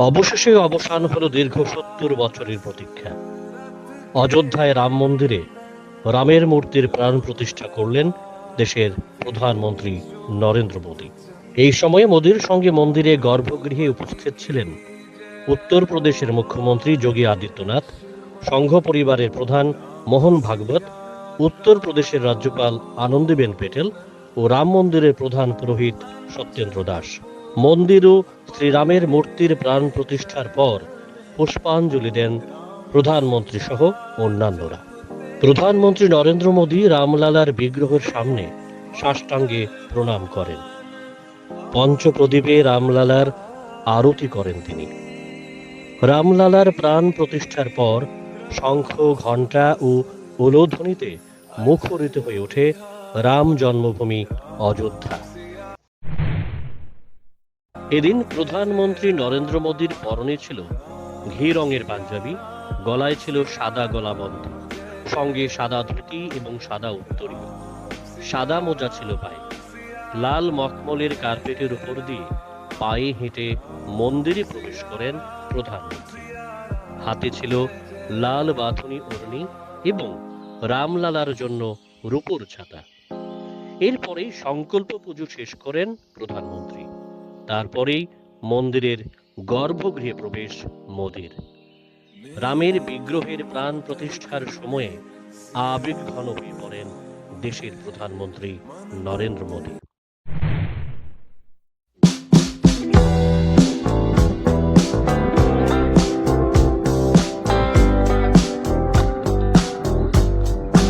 অবশেষে অবসান হলো দীর্ঘ সত্তর বছরের প্রতীক্ষা। অযোধ্যায় রাম মন্দিরে রামের মূর্তির প্রাণ প্রতিষ্ঠা করলেন দেশের প্রধানমন্ত্রী নরেন্দ্র মোদী। এই সময়ে মোদীর সঙ্গে মন্দিরে গর্ভগৃহে উপস্থিত ছিলেন উত্তরপ্রদেশের মুখ্যমন্ত্রী যোগী আদিত্যনাথ, সংঘ পরিবারের প্রধান মোহন ভাগবত, উত্তরপ্রদেশের রাজ্যপাল আনন্দীবেন পেটেল ও রাম মন্দিরের প্রধান পুরোহিত সত্যেন্দ্র দাস। মন্দির ও শ্রীরামের মূর্তির প্রাণ প্রতিষ্ঠার পর পুষ্পাঞ্জলি দেন প্রধানমন্ত্রী সহ অন্যান্যরা। প্রধানমন্ত্রী নরেন্দ্র মোদী রামলালার বিগ্রহের সামনে সাষ্টাঙ্গে প্রণাম করেন। পঞ্চপ্রদীপে রামলালার আরতি করেন তিনি। রামলালার প্রাণ প্রতিষ্ঠার পর শঙ্খ, ঘণ্টা ও উলোধ্বনিতে মুখরিত হয়ে ওঠে রাম জন্মভূমি অযোধ্যা। এদিন প্রধানমন্ত্রী নরেন্দ্র মোদীর পরনে ছিল ঘি রঙের পাঞ্জাবি, গলায় ছিল সাদা গলাবন্ধ, সঙ্গে সাদা ধুতি এবং সাদা উত্তরীয় সাদা মোজা ছিল পায়ে। লাল মখমলের কার্পেটের উপর দিয়ে পায়ে হেঁটে মন্দিরে প্রবেশ করেন প্রধানমন্ত্রী। হাতে ছিল লাল বাঁধনি ওড়নি এবং রামলালার জন্য রূপোর ছাতা। এরপরেই সংকল্প পুজো শেষ করেন প্রধানমন্ত্রী। তারপরেই মন্দিরের গর্ভগৃহে প্রবেশ মোদীর। রামের বিগ্রহের প্রাণ প্রতিষ্ঠার সময়ে আবেগ ঘন হয়ে পড়েন দেশের প্রধানমন্ত্রী Narendra Modi.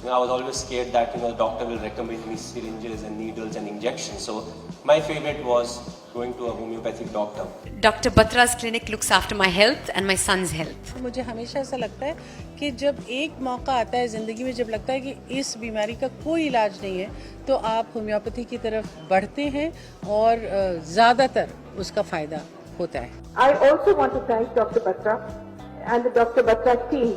you know, I was always scared that you know the doctor will recommend me syringes and needles and injections. So my favorite was going to a homeopathic doctor. Dr. Batra's clinic looks after my health and my son's health. मुझे हमेशा ऐसा लगता है कि जब एक मौका आता है ज़िंदगी में जब लगता है कि इस बीमारी का कोई इलाज नहीं है तो आप होम्योपैथी की तरफ़ बढ़ते हैं और ज़्यादातर उसका फ़ायदा होता है I also want to thank Dr. Batra and the Dr. Batra team,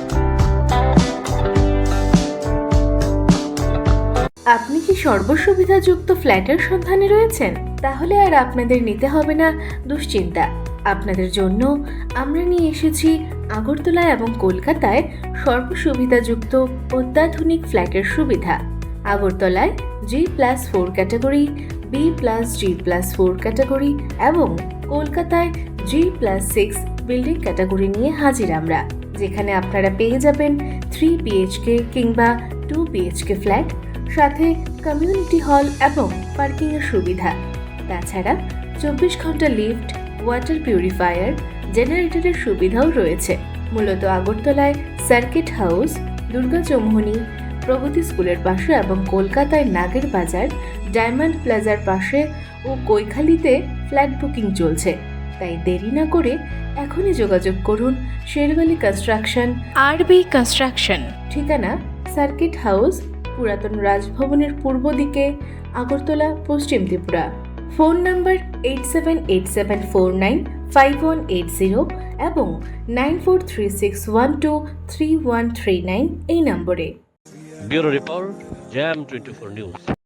আপনি কি সর্বসুবিধাযুক্ত ফ্ল্যাটের সন্ধানে রয়েছেন? তাহলে আর আপনাদের নিতে হবে না, দুশ্চিন্তা। আপনাদের জন্য আমরা নিয়ে এসেছি আগরতলা এবং কলকাতায় সর্বসুবিধাযুক্ত অত্যাধুনিক ফ্ল্যাটের সুবিধা। আগরতলায় G plus four category B plus G plus four category এবং কলকাতায় G plus six building category নিয়ে হাজির আমরা, যেখানে আপনারা পেয়ে যাবেন থ্রি বিএইচকে কিংবা টু বিএইচকে ফ্ল্যাট সাথে কমিউনিটি হল এবং পার্কিংয়ের সুবিধা। তাছাড়া চব্বিশ ঘণ্টা লিফট ওয়াটার পিউরিফায়ার জেনারেটরের সুবিধাও রয়েছে। মূলত আগরতলায় সার্কিট হাউস দুর্গা চৌমুহনী প্রগতি স্কুলের পাশে এবং কলকাতায় নাগের বাজার ডায়মন্ড প্লাজার পাশে ও কৈখালিতে ফ্ল্যাট বুকিং চলছে। তাই দেরি না করে এখনই যোগাযোগ করুন শেরওয়ালি কনস্ট্রাকশন আরবি কনস্ট্রাকশন ঠিকানা সার্কিট হাউস পুরাতন রাজভবনের পূর্ব দিকে, আগরতলা, পশ্চিম Tripura. Phone number eight seven eight seven four nine five one eight zero এবং nine four three six one two three one three nine এই নম্বরে। Bureau report jam twenty four news